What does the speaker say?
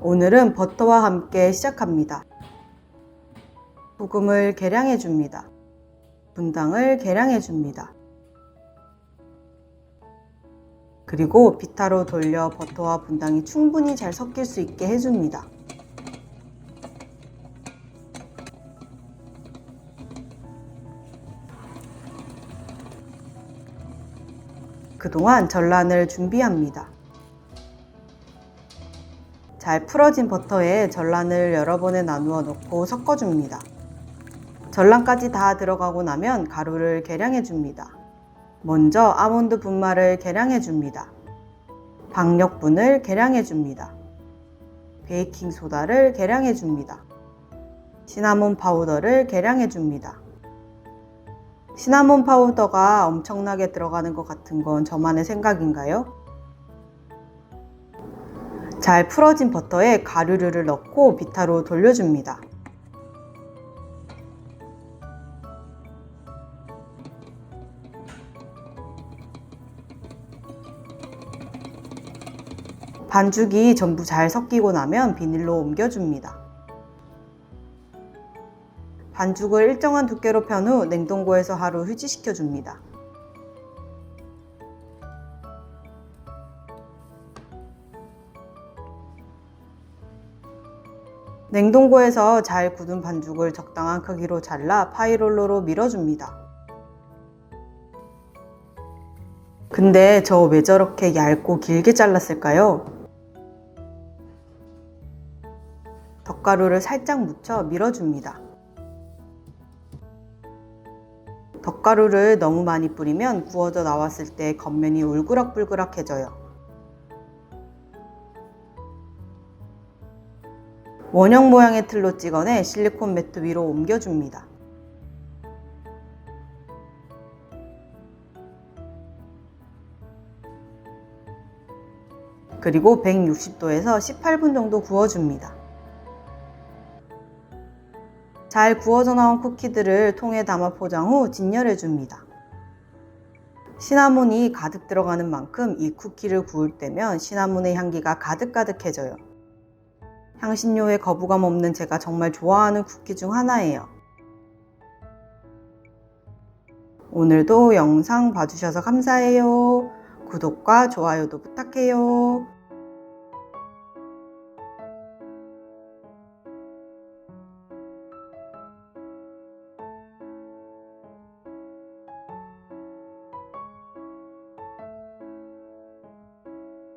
오늘은 버터와 함께 시작합니다. 소금을 계량해 줍니다. 분당을 계량해 줍니다. 그리고 비타로 돌려 버터와 분당이 충분히 잘 섞일 수 있게 해줍니다. 그동안 전란을 준비합니다. 잘 풀어진 버터에 전란을 여러 번에 나누어 넣고 섞어줍니다. 전란까지 다 들어가고 나면 가루를 계량해 줍니다. 먼저 아몬드 분말을 계량해 줍니다. 박력분을 계량해 줍니다. 베이킹 소다를 계량해 줍니다. 시나몬 파우더를 계량해 줍니다. 시나몬 파우더가 엄청나게 들어가는 것 같은 건 저만의 생각인가요? 잘 풀어진 버터에 가루류를 넣고 비타로 돌려줍니다. 반죽이 전부 잘 섞이고 나면 비닐로 옮겨줍니다. 반죽을 일정한 두께로 편 후 냉동고에서 하루 휴지시켜 줍니다. 냉동고에서 잘 굳은 반죽을 적당한 크기로 잘라 파이롤로로 밀어줍니다. 근데 저 왜 저렇게 얇고 길게 잘랐을까요? 덧가루를 살짝 묻혀 밀어줍니다. 덧가루를 너무 많이 뿌리면 구워져 나왔을 때 겉면이 울그락불그락해져요. 원형 모양의 틀로 찍어내 실리콘 매트 위로 옮겨줍니다. 그리고 160도에서 18분 정도 구워줍니다. 잘 구워져 나온 쿠키들을 통에 담아 포장 후 진열해 줍니다. 시나몬이 가득 들어가는 만큼 이 쿠키를 구울 때면 시나몬의 향기가 가득가득해져요. 향신료에 거부감 없는 제가 정말 좋아하는 쿠키 중 하나예요. 오늘도 영상 봐주셔서 감사해요. 구독과 좋아요도 부탁해요.